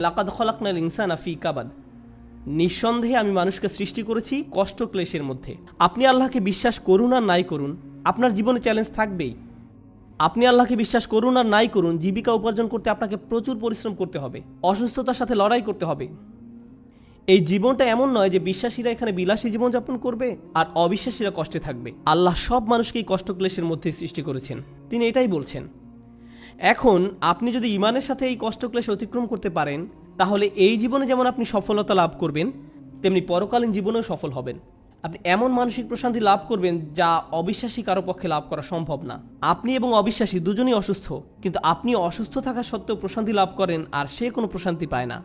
লাকাদ খলাকনাল ইনসান আফি কাবাদ। নিঃসন্দেহে আমি মানুষকে সৃষ্টি করেছি কষ্ট ক্লেশের মধ্যে। আপনি আল্লাহকে বিশ্বাস করুন আর নাই করুন, আপনার জীবনে চ্যালেঞ্জ থাকবেই। আপনি আল্লাহকে বিশ্বাস করুন আর নাই করুন, জীবিকা উপার্জন করতে আপনাকে প্রচুর পরিশ্রম করতে হবে, অসুস্থতার সাথে লড়াই করতে হবে। এই জীবনটা এমন নয় যে বিশ্বাসীরা এখানে বিলাসী জীবনযাপন করবে আর অবিশ্বাসীরা কষ্টে থাকবে। আল্লাহ সব মানুষকেই কষ্ট ক্লেশের মধ্যে সৃষ্টি করেছেন। তিনি এটাই বলছেন। এখন আপনি যদি ইমানের সাথে এই কষ্ট ক্লেশ অতিক্রম করতে পারেন, তাহলে এই জীবনে যেমন আপনি সফলতা লাভ করবেন, তেমনি পরকালীন জীবনেও সফল হবেন। আপনি এমন মানসিক প্রশান্তি লাভ করবেন যা অবিশ্বাসী কারও পক্ষে লাভ করা সম্ভব না। আপনি এবং অবিশ্বাসী দুজনই অসুস্থ, কিন্তু আপনি অসুস্থ থাকা সত্ত্বেও প্রশান্তি লাভ করেন আর সে কোনো প্রশান্তি পায় না।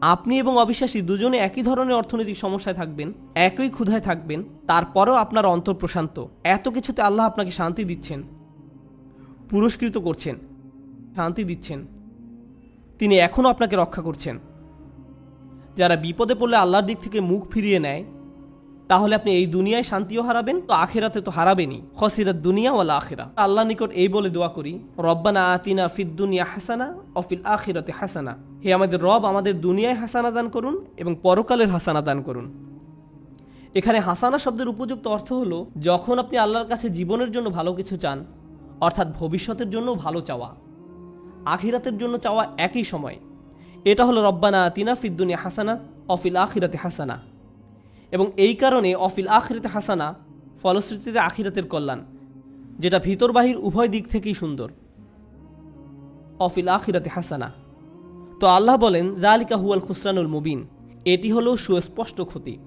আপনি এবং অবিশ্বাসী দুজনে একই ধরনের অর্থনৈতিক সমস্যায় থাকবেন, একই ক্ষুধায় থাকবেন, তারপরেও আপনার অন্তর প্রশান্ত। এত কিছুতে আল্লাহ আপনাকে শান্তি দিচ্ছেন। পুরস্কৃত করছেন, শান্তি দিচ্ছেন। তিনি এখনও আপনাকে রক্ষা করছেন। যারা বিপদে পড়লে আল্লাহর দিক থেকে মুখ ফিরিয়ে নেয়, তাহলে আপনি এই দুনিয়ায় শান্তিও হারাবেন, তো আখেরাতে তো হারাবেনই। খসিরাত দুনিয়া ওয়ালা আখেরা। আল্লাহ নিকট এই বলে দোয়া করি, রব্বানা আতিনা ফিদ দুনিয়া হাসানা অফিল আখিরাতে হাসানা। হে আমাদের রব, আমাদের দুনিয়ায় হাসানা দান করুন এবং পরকালের হাসানা দান করুন। এখানে হাসানা শব্দের উপযুক্ত অর্থ হলো, যখন আপনি আল্লাহর কাছে জীবনের জন্য ভালো কিছু চান অর্থাৎ ভবিষ্যতের জন্য ভালো চাওয়া। আখিরাতের জন্য চাওয়া একই সময়। এটা হলো রব্বানা তিনা ফিদ্দুনিয়া হাসানা অফিল আখিরাতে হাসানা। এবং এই কারণে অফিল আখিরাতে হাসানা ফলশ্রুতিতে আখিরাতের কল্যাণ, যেটা ভিতর বাহির উভয় দিক থেকেই সুন্দর। অফিল আখিরাতে হাসানা। তো আল্লাহ বলেন জালিকা হুয়াল খুসরানুল মুবিন, এটি হলো সুস্পষ্ট ক্ষতি।